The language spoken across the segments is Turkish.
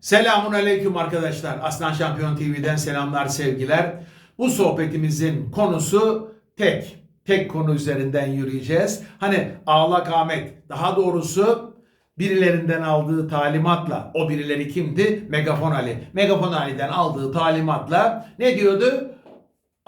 Selamun Aleyküm arkadaşlar. Aslan Şampiyon TV'den selamlar, sevgiler. Bu sohbetimizin konusu tek. Tek konu üzerinden yürüyeceğiz. Hani Ağlak Ahmet, daha doğrusu birilerinden aldığı talimatla, o birileri kimdi? Megafon Ali. Megafon Ali'den aldığı talimatla ne diyordu?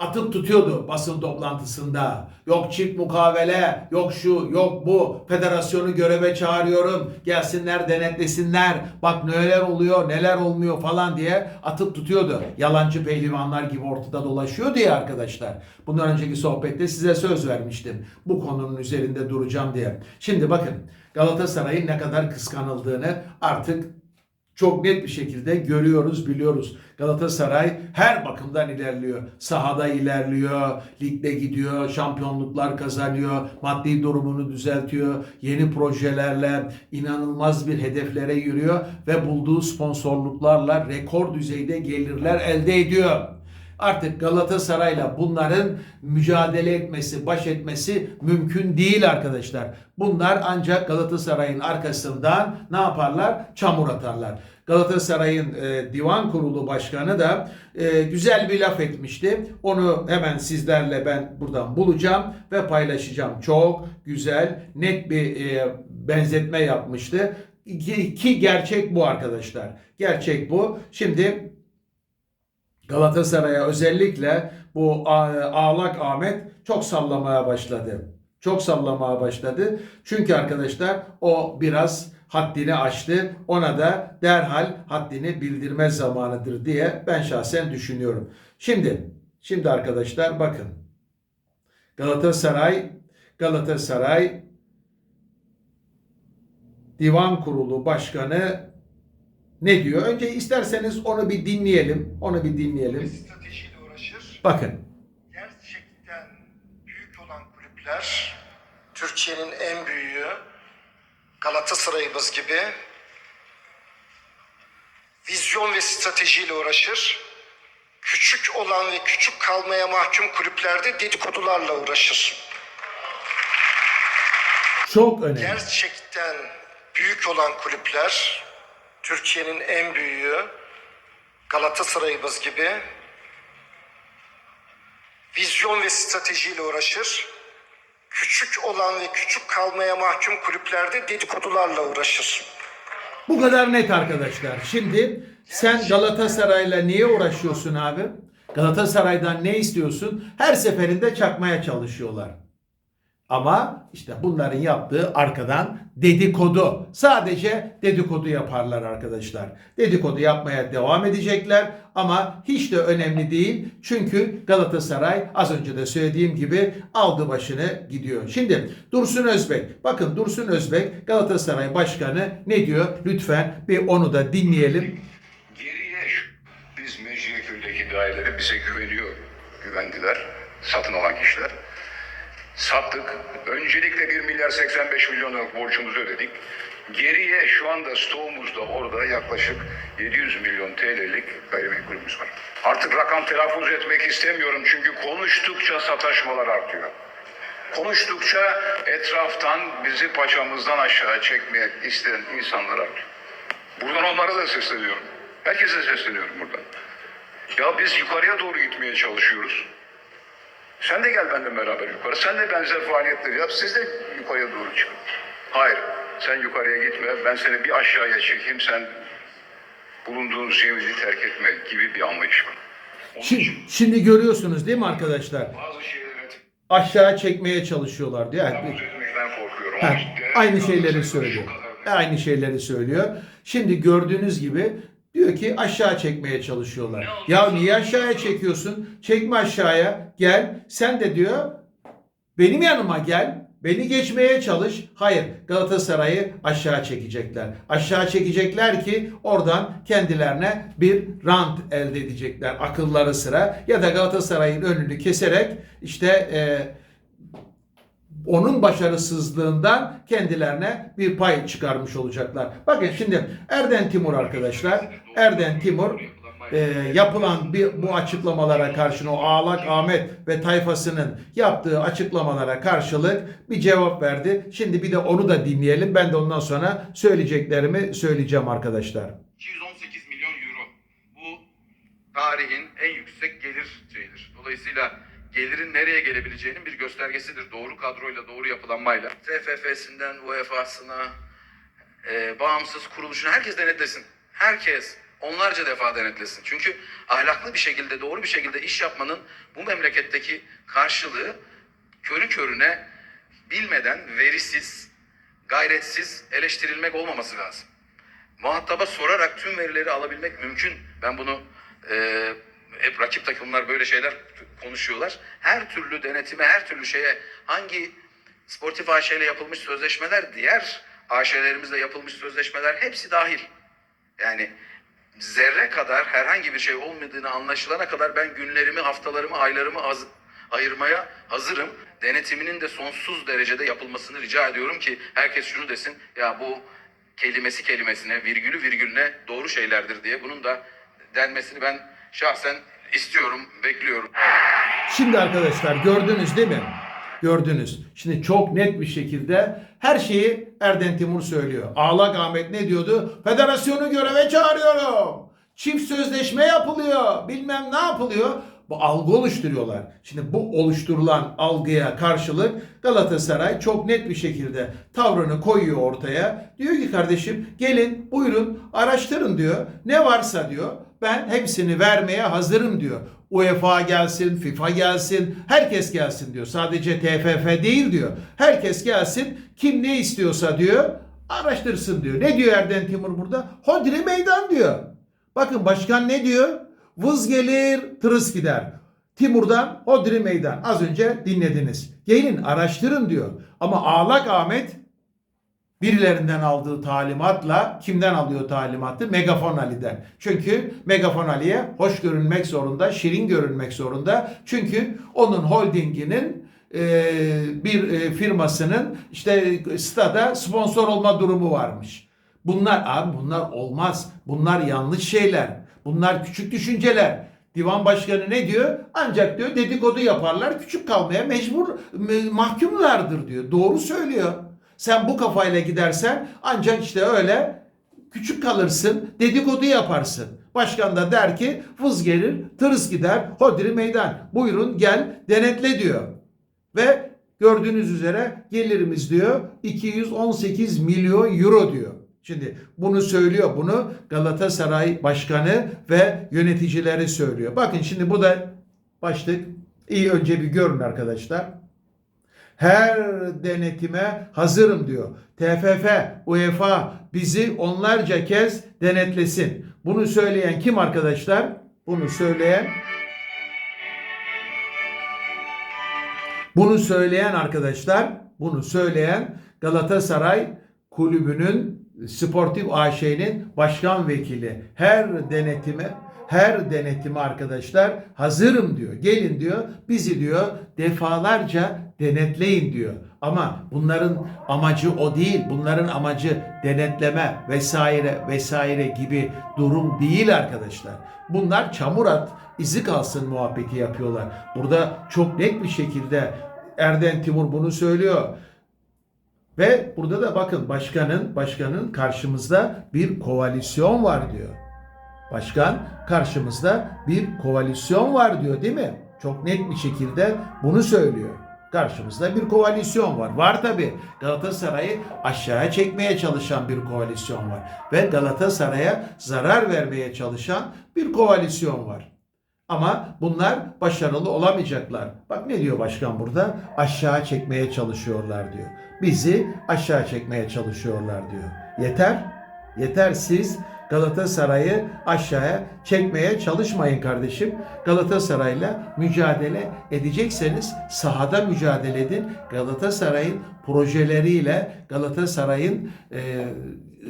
Atıp tutuyordu basın toplantısında. Yok çift mukavele, yok şu, yok bu. Federasyonu göreve çağırıyorum. Gelsinler denetlesinler. Bak neler oluyor, neler olmuyor falan diye atıp tutuyordu. Yalancı pehlivanlar gibi ortada dolaşıyordu ya arkadaşlar. Bundan önceki sohbette size söz vermiştim. Bu konunun üzerinde duracağım diye. Şimdi bakın Galatasaray'ın ne kadar kıskanıldığını artık çok net bir şekilde görüyoruz, biliyoruz. Galatasaray her bakımdan ilerliyor. Sahada ilerliyor, ligde gidiyor, şampiyonluklar kazanıyor, maddi durumunu düzeltiyor, yeni projelerle inanılmaz bir hedeflere yürüyor ve bulduğu sponsorluklarla rekor düzeyde gelirler elde ediyor. Artık Galatasaray'la bunların mücadele etmesi, baş etmesi mümkün değil arkadaşlar. Bunlar ancak Galatasaray'ın arkasından ne yaparlar? Çamur atarlar. Galatasaray'ın e, divan kurulu başkanı da e, güzel bir laf etmişti. Onu hemen sizlerle ben buradan bulacağım ve paylaşacağım. Çok güzel, net bir e, benzetme yapmıştı. Ki, ki gerçek bu arkadaşlar. Gerçek bu. Şimdi Galatasaray'a özellikle bu Ağlak Ahmet çok sallamaya başladı. Çok sallamaya başladı. Çünkü arkadaşlar o biraz haddini aştı. Ona da derhal haddini bildirme zamanıdır diye ben şahsen düşünüyorum. Şimdi, şimdi arkadaşlar bakın. Galatasaray, Galatasaray Divan Kurulu Başkanı ne diyor? Önce isterseniz onu bir dinleyelim. Onu bir dinleyelim. stratejiyle uğraşır. Bakın. Gerçekten büyük olan kulüpler, Türkiye'nin en büyüğü, Galatasaray'ımız gibi vizyon ve stratejiyle uğraşır. Küçük olan ve küçük kalmaya mahkum kulüplerde dedikodularla uğraşır. Çok önemli. Gerçekten büyük olan kulüpler, Türkiye'nin en büyüğü, Galatasaray'ımız gibi vizyon ve stratejiyle uğraşır. Küçük olan ve küçük kalmaya mahkum kulüplerde dedikodularla uğraşır. Bu kadar net arkadaşlar. Şimdi sen Galatasaray'la niye uğraşıyorsun abi? Galatasaray'dan ne istiyorsun? Her seferinde çakmaya çalışıyorlar. Ama işte bunların yaptığı arkadan dedikodu. Sadece dedikodu yaparlar arkadaşlar. Dedikodu yapmaya devam edecekler ama hiç de önemli değil. Çünkü Galatasaray az önce de söylediğim gibi aldı başını gidiyor. Şimdi Dursun Özbek. Bakın Dursun Özbek Galatasaray Başkanı ne diyor? Lütfen bir onu da dinleyelim. Geriye biz Mecidiyeköy'deki dairelere bize güveniyor, güvendiler satın alan kişiler. Sattık. Öncelikle 1 milyar 85 milyon liralık borcumuzu ödedik. Geriye şu anda stoğumuzda orada yaklaşık 700 milyon TL'lik gayrimenkulümüz var. Artık rakam telaffuz etmek istemiyorum çünkü konuştukça sataşmalar artıyor. Konuştukça etraftan bizi paçamızdan aşağı çekmeye isteyen insanlar artıyor. Buradan onlara da sesleniyorum. Herkese sesleniyorum buradan. Ya biz yukarıya doğru gitmeye çalışıyoruz. Sen de gel benimle beraber yukarı. Sen de benzer faaliyetleri yap. Siz de yukarıya doğru çıkın. Hayır. Sen yukarıya gitme. Ben seni bir aşağıya çekeyim. Sen bulunduğun zemini terk etme gibi bir anlayış var. Onun Şimdi, için şimdi görüyorsunuz değil mi arkadaşlar? bazı şeyleri Aşağı çekmeye çalışıyorlar diyor. Yani. Ha, aynı şeyleri söylüyor. Aynı şeyleri söylüyor. Şimdi gördüğünüz gibi diyor ki aşağı çekmeye çalışıyorlar. Ya niye aşağıya çekiyorsun? Çekme aşağıya. Gel. Sen de diyor benim yanıma gel. Beni geçmeye çalış. Hayır. Galatasaray'ı aşağı çekecekler. Aşağı çekecekler ki oradan kendilerine bir rant elde edecekler. Akılları sıra. Ya da Galatasaray'ın önünü keserek işte eee onun başarısızlığından kendilerine bir pay çıkarmış olacaklar. Bakın şimdi Erden Timur arkadaşlar, Erden Timur e, yapılan bir, bu açıklamalara karşın o Ağlak Ahmet ve tayfasının yaptığı açıklamalara karşılık bir cevap verdi. Şimdi bir de onu da dinleyelim. Ben de ondan sonra söyleyeceklerimi söyleyeceğim arkadaşlar. 218 tarihin en yüksek gelir şeyidir. Dolayısıyla gelirin nereye gelebileceğinin bir göstergesidir. Doğru kadroyla, doğru yapılanmayla. TFF'sinden UEFA'sına, e, bağımsız kuruluşuna herkes denetlesin. Herkes onlarca defa denetlesin. Çünkü ahlaklı bir şekilde, doğru bir şekilde iş yapmanın bu memleketteki karşılığı körü körüne bilmeden, verisiz, gayretsiz eleştirilmek olmaması lazım. Muhataba sorarak tüm verileri alabilmek mümkün. Ben bunu e, hep rakip takımlar böyle şeyler konuşuyorlar. Her türlü denetime, her türlü şeye hangi sportif AŞ ile yapılmış sözleşmeler, diğer AŞ'lerimizle yapılmış sözleşmeler hepsi dahil. Yani zerre kadar herhangi bir şey olmadığını anlaşılana kadar ben günlerimi, haftalarımı, aylarımı az, ayırmaya hazırım. Denetiminin de sonsuz derecede yapılmasını rica ediyorum ki herkes şunu desin. Ya bu kelimesi kelimesine, virgülü virgülüne doğru şeylerdir diye bunun da denmesini ben şahsen istiyorum, bekliyorum. Şimdi arkadaşlar gördünüz değil mi? Gördünüz. Şimdi çok net bir şekilde her şeyi Erden Timur söylüyor. Ağlak Ahmet ne diyordu? Federasyonu göreve çağırıyorum. Çift sözleşme yapılıyor. Bilmem ne yapılıyor. Bu algı oluşturuyorlar. Şimdi bu oluşturulan algıya karşılık Galatasaray çok net bir şekilde tavrını koyuyor ortaya. Diyor ki kardeşim gelin buyurun araştırın diyor. Ne varsa diyor ben hepsini vermeye hazırım diyor. UEFA gelsin, FIFA gelsin, herkes gelsin diyor. Sadece TFF değil diyor. Herkes gelsin, kim ne istiyorsa diyor, araştırsın diyor. Ne diyor Erden Timur burada? Hodri meydan diyor. Bakın başkan ne diyor? Vız gelir, tırıs gider. Timur'dan Hodri meydan. Az önce dinlediniz. Gelin araştırın diyor. Ama Ağlak Ahmet birilerinden aldığı talimatla kimden alıyor talimatı? Megafon Ali'den. Çünkü Megafon Ali'ye hoş görünmek zorunda, şirin görünmek zorunda. Çünkü onun holdinginin e, bir e, firmasının işte stada sponsor olma durumu varmış. Bunlar abi bunlar olmaz. Bunlar yanlış şeyler. Bunlar küçük düşünceler. Divan başkanı ne diyor? Ancak diyor dedikodu yaparlar, küçük kalmaya mecbur mahkumlardır diyor. Doğru söylüyor. Sen bu kafayla gidersen ancak işte öyle küçük kalırsın, dedikodu yaparsın. Başkan da der ki vız gelir, tırıs gider, hodri meydan. Buyurun gel denetle diyor. Ve gördüğünüz üzere gelirimiz diyor 218 milyon euro diyor. Şimdi bunu söylüyor. Bunu Galatasaray Başkanı ve yöneticileri söylüyor. Bakın şimdi bu da başlık. İyi önce bir görün arkadaşlar. Her denetime hazırım diyor. TFF, UEFA bizi onlarca kez denetlesin. Bunu söyleyen kim arkadaşlar? Bunu söyleyen Bunu söyleyen arkadaşlar, bunu söyleyen Galatasaray Kulübü'nün Sportif AŞ'nin başkan vekili. Her denetime, her denetime arkadaşlar hazırım diyor. Gelin diyor, bizi diyor defalarca denetleyin diyor. Ama bunların amacı o değil. Bunların amacı denetleme vesaire vesaire gibi durum değil arkadaşlar. Bunlar çamur at, izi kalsın muhabbeti yapıyorlar. Burada çok net bir şekilde Erden Timur bunu söylüyor. Ve burada da bakın başkanın başkanın karşımızda bir koalisyon var diyor. Başkan karşımızda bir koalisyon var diyor değil mi? Çok net bir şekilde bunu söylüyor. Karşımızda bir koalisyon var. Var tabi. Galatasaray'ı aşağıya çekmeye çalışan bir koalisyon var. Ve Galatasaray'a zarar vermeye çalışan bir koalisyon var. Ama bunlar başarılı olamayacaklar. Bak ne diyor başkan burada? Aşağı çekmeye çalışıyorlar diyor. Bizi aşağı çekmeye çalışıyorlar diyor. Yeter. Yeter siz Galatasaray'ı aşağıya çekmeye çalışmayın kardeşim. Galatasaray'la mücadele edecekseniz sahada mücadele edin. Galatasaray'ın projeleriyle, Galatasaray'ın e,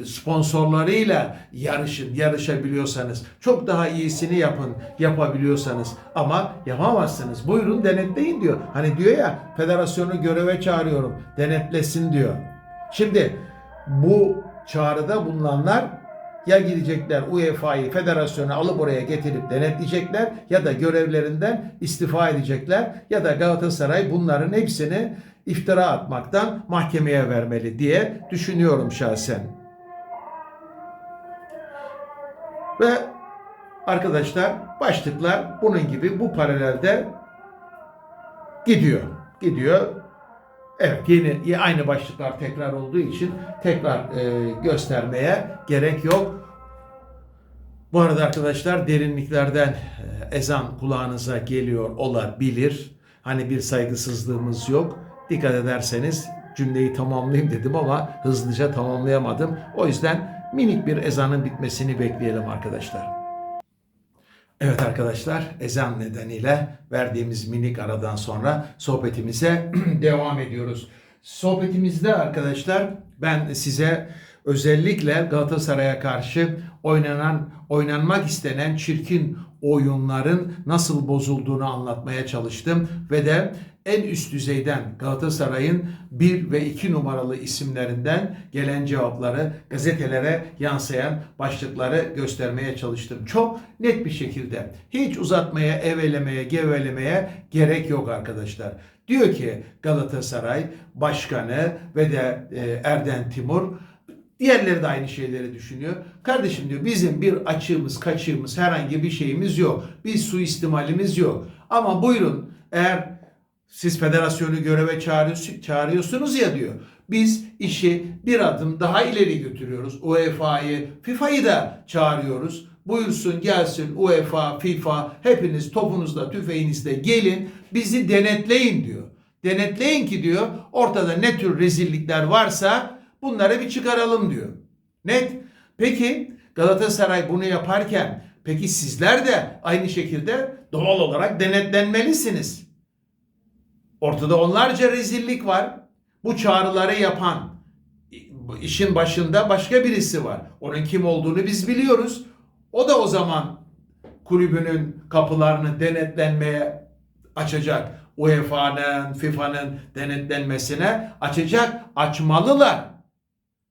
sponsorlarıyla yarışın, yarışabiliyorsanız. Çok daha iyisini yapın, yapabiliyorsanız. Ama yapamazsınız. Buyurun denetleyin diyor. Hani diyor ya federasyonu göreve çağırıyorum, denetlesin diyor. Şimdi bu çağrıda bulunanlar ya gidecekler UEFA'yı federasyonu alıp oraya getirip denetleyecekler ya da görevlerinden istifa edecekler ya da Galatasaray bunların hepsini iftira atmaktan mahkemeye vermeli diye düşünüyorum şahsen. Ve arkadaşlar başlıklar bunun gibi bu paralelde gidiyor. Gidiyor. Evet yeni aynı başlıklar tekrar olduğu için tekrar e, göstermeye gerek yok. Bu arada arkadaşlar derinliklerden e, ezan kulağınıza geliyor olabilir. Hani bir saygısızlığımız yok. Dikkat ederseniz cümleyi tamamlayayım dedim ama hızlıca tamamlayamadım. O yüzden minik bir ezanın bitmesini bekleyelim arkadaşlar. Evet arkadaşlar ezan nedeniyle verdiğimiz minik aradan sonra sohbetimize devam ediyoruz. Sohbetimizde arkadaşlar ben size özellikle Galatasaray'a karşı oynanan oynanmak istenen çirkin oyunların nasıl bozulduğunu anlatmaya çalıştım ve de en üst düzeyden Galatasaray'ın 1 ve 2 numaralı isimlerinden gelen cevapları gazetelere yansıyan başlıkları göstermeye çalıştım. Çok net bir şekilde hiç uzatmaya, evelemeye, gevelemeye gerek yok arkadaşlar. Diyor ki Galatasaray Başkanı ve de e, Erden Timur Diğerleri de aynı şeyleri düşünüyor. Kardeşim diyor bizim bir açığımız, kaçığımız, herhangi bir şeyimiz yok. Bir suistimalimiz yok. Ama buyurun eğer siz federasyonu göreve çağırıyorsunuz, ya diyor. Biz işi bir adım daha ileri götürüyoruz. UEFA'yı, FIFA'yı da çağırıyoruz. Buyursun gelsin UEFA, FIFA hepiniz topunuzla tüfeğinizle gelin bizi denetleyin diyor. Denetleyin ki diyor ortada ne tür rezillikler varsa bunları bir çıkaralım diyor. Net. Peki Galatasaray bunu yaparken peki sizler de aynı şekilde doğal olarak denetlenmelisiniz. Ortada onlarca rezillik var. Bu çağrıları yapan işin başında başka birisi var. Onun kim olduğunu biz biliyoruz. O da o zaman kulübünün kapılarını denetlenmeye açacak. UEFA'nın, FIFA'nın denetlenmesine açacak. Açmalılar.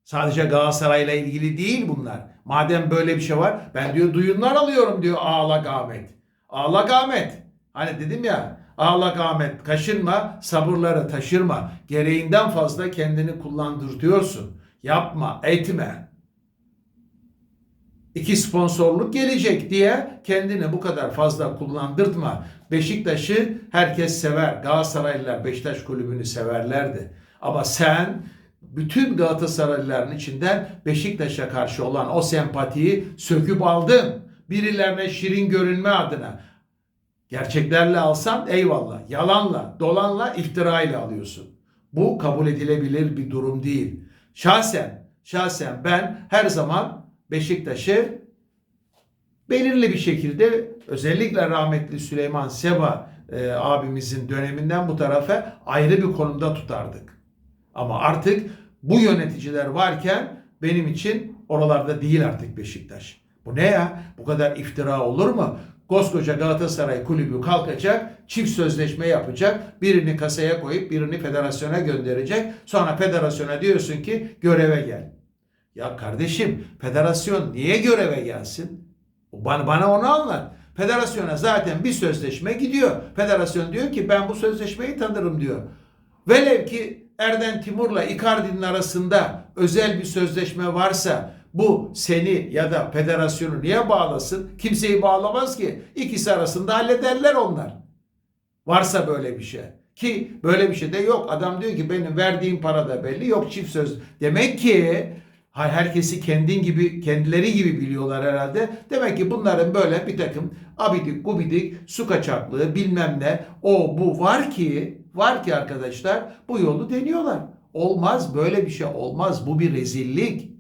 Sadece Galatasaray'la ilgili değil bunlar. Madem böyle bir şey var ben diyor duyumlar alıyorum diyor Ağlak Ahmet. Ağlak Ahmet. Hani dedim ya Ağlak Ahmet kaşınma sabırları taşırma. Gereğinden fazla kendini kullandırtıyorsun. Yapma etme. İki sponsorluk gelecek diye kendini bu kadar fazla kullandırtma. Beşiktaş'ı herkes sever. Galatasaraylılar Beşiktaş kulübünü severlerdi. Ama sen bütün Galatasaraylıların içinden Beşiktaş'a karşı olan o sempatiyi söküp aldın. Birilerine şirin görünme adına. Gerçeklerle alsan eyvallah. Yalanla, dolanla, iftirayla alıyorsun. Bu kabul edilebilir bir durum değil. Şahsen, şahsen ben her zaman Beşiktaş'ı belirli bir şekilde özellikle rahmetli Süleyman Seba e, abimizin döneminden bu tarafa ayrı bir konumda tutardık. Ama artık bu yöneticiler varken benim için oralarda değil artık Beşiktaş. Bu ne ya? Bu kadar iftira olur mu? Koskoca Galatasaray kulübü kalkacak, çift sözleşme yapacak, birini kasaya koyup birini federasyona gönderecek. Sonra federasyona diyorsun ki göreve gel. Ya kardeşim federasyon niye göreve gelsin? Bana, bana onu anlat. Federasyona zaten bir sözleşme gidiyor. Federasyon diyor ki ben bu sözleşmeyi tanırım diyor. Velev ki Erden Timur'la Icardi'nin arasında özel bir sözleşme varsa bu seni ya da federasyonu niye bağlasın? Kimseyi bağlamaz ki. İkisi arasında hallederler onlar. Varsa böyle bir şey. Ki böyle bir şey de yok. Adam diyor ki benim verdiğim para da belli. Yok çift söz. Demek ki herkesi kendin gibi kendileri gibi biliyorlar herhalde. Demek ki bunların böyle bir takım abidik gubidik su kaçaklığı bilmem ne o bu var ki var ki arkadaşlar bu yolu deniyorlar. Olmaz böyle bir şey olmaz. Bu bir rezillik.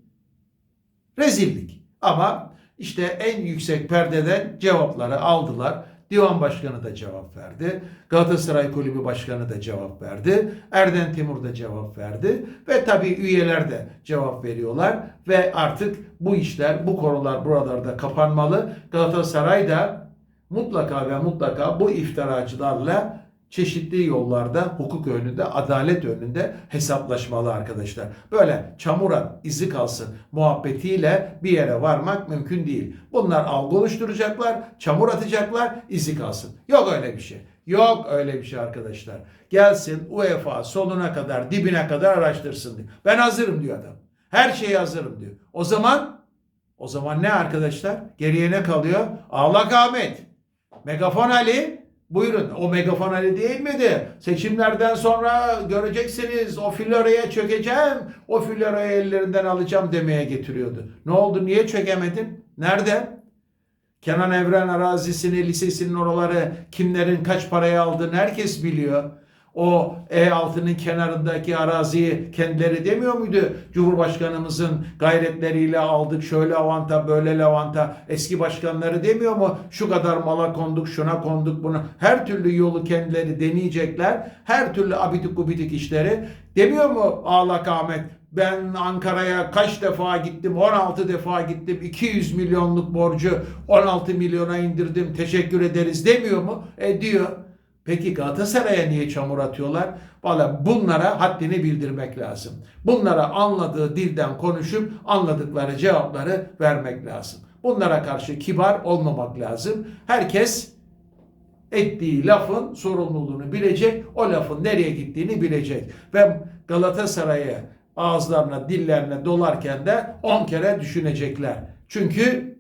Rezillik. Ama işte en yüksek perdeden cevapları aldılar. Divan Başkanı da cevap verdi. Galatasaray Kulübü Başkanı da cevap verdi. Erden Timur da cevap verdi. Ve tabii üyeler de cevap veriyorlar. Ve artık bu işler, bu konular buralarda kapanmalı. Galatasaray da mutlaka ve mutlaka bu iftiracılarla çeşitli yollarda hukuk önünde, adalet önünde hesaplaşmalı arkadaşlar. Böyle çamur at, izi kalsın muhabbetiyle bir yere varmak mümkün değil. Bunlar algı oluşturacaklar, çamur atacaklar, izi kalsın. Yok öyle bir şey. Yok öyle bir şey arkadaşlar. Gelsin UEFA sonuna kadar, dibine kadar araştırsın diyor. Ben hazırım diyor adam. Her şeye hazırım diyor. O zaman O zaman ne arkadaşlar? Geriye ne kalıyor? Ağlak Ahmet. Megafon Ali. Buyurun. O Megafon Ali değil miydi? Seçimlerden sonra göreceksiniz o floraya çökeceğim. O florayı ellerinden alacağım demeye getiriyordu. Ne oldu? Niye çökemedin? Nerede? Kenan Evren arazisini, lisesinin oraları kimlerin kaç paraya aldığını herkes biliyor. O E6'nın kenarındaki araziyi kendileri demiyor muydu? Cumhurbaşkanımızın gayretleriyle aldık şöyle avanta böyle lavanta. Eski başkanları demiyor mu? Şu kadar mala konduk şuna konduk buna. Her türlü yolu kendileri deneyecekler. Her türlü abidik gubidik işleri. Demiyor mu Ağlak Ahmet? Ben Ankara'ya kaç defa gittim? 16 defa gittim. 200 milyonluk borcu 16 milyona indirdim. Teşekkür ederiz demiyor mu? E diyor. Peki Galatasaray'a niye çamur atıyorlar? Valla bunlara haddini bildirmek lazım. Bunlara anladığı dilden konuşup anladıkları cevapları vermek lazım. Bunlara karşı kibar olmamak lazım. Herkes ettiği lafın sorumluluğunu bilecek, o lafın nereye gittiğini bilecek. Ve Galatasaray'ı ağızlarına, dillerine dolarken de 10 kere düşünecekler. Çünkü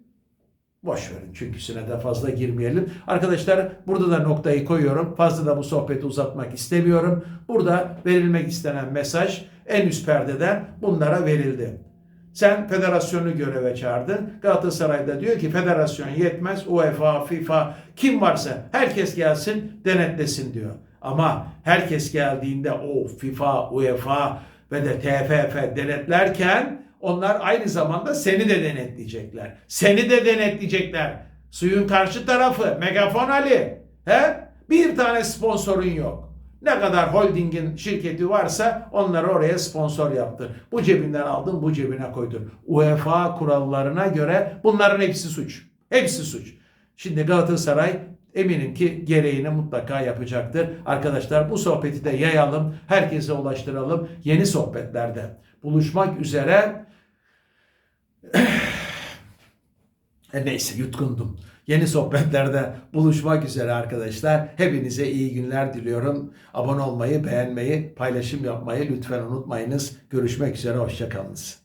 boş verin çünküsüne de fazla girmeyelim. Arkadaşlar burada da noktayı koyuyorum. Fazla da bu sohbeti uzatmak istemiyorum. Burada verilmek istenen mesaj en üst perdeden bunlara verildi. Sen federasyonu göreve çağırdın. Galatasaray'da diyor ki federasyon yetmez. UEFA, FIFA kim varsa herkes gelsin denetlesin diyor. Ama herkes geldiğinde o FIFA, UEFA ve de TFF denetlerken onlar aynı zamanda seni de denetleyecekler. Seni de denetleyecekler. Suyun karşı tarafı Megafon Ali. He? Bir tane sponsorun yok. Ne kadar holdingin şirketi varsa onları oraya sponsor yaptı. Bu cebinden aldın, bu cebine koydun. UEFA kurallarına göre bunların hepsi suç. Hepsi suç. Şimdi Galatasaray eminim ki gereğini mutlaka yapacaktır. Arkadaşlar bu sohbeti de yayalım, herkese ulaştıralım. Yeni sohbetlerde buluşmak üzere. E neyse yutkundum. Yeni sohbetlerde buluşmak üzere arkadaşlar. Hepinize iyi günler diliyorum. Abone olmayı, beğenmeyi, paylaşım yapmayı lütfen unutmayınız. Görüşmek üzere, hoşçakalınız.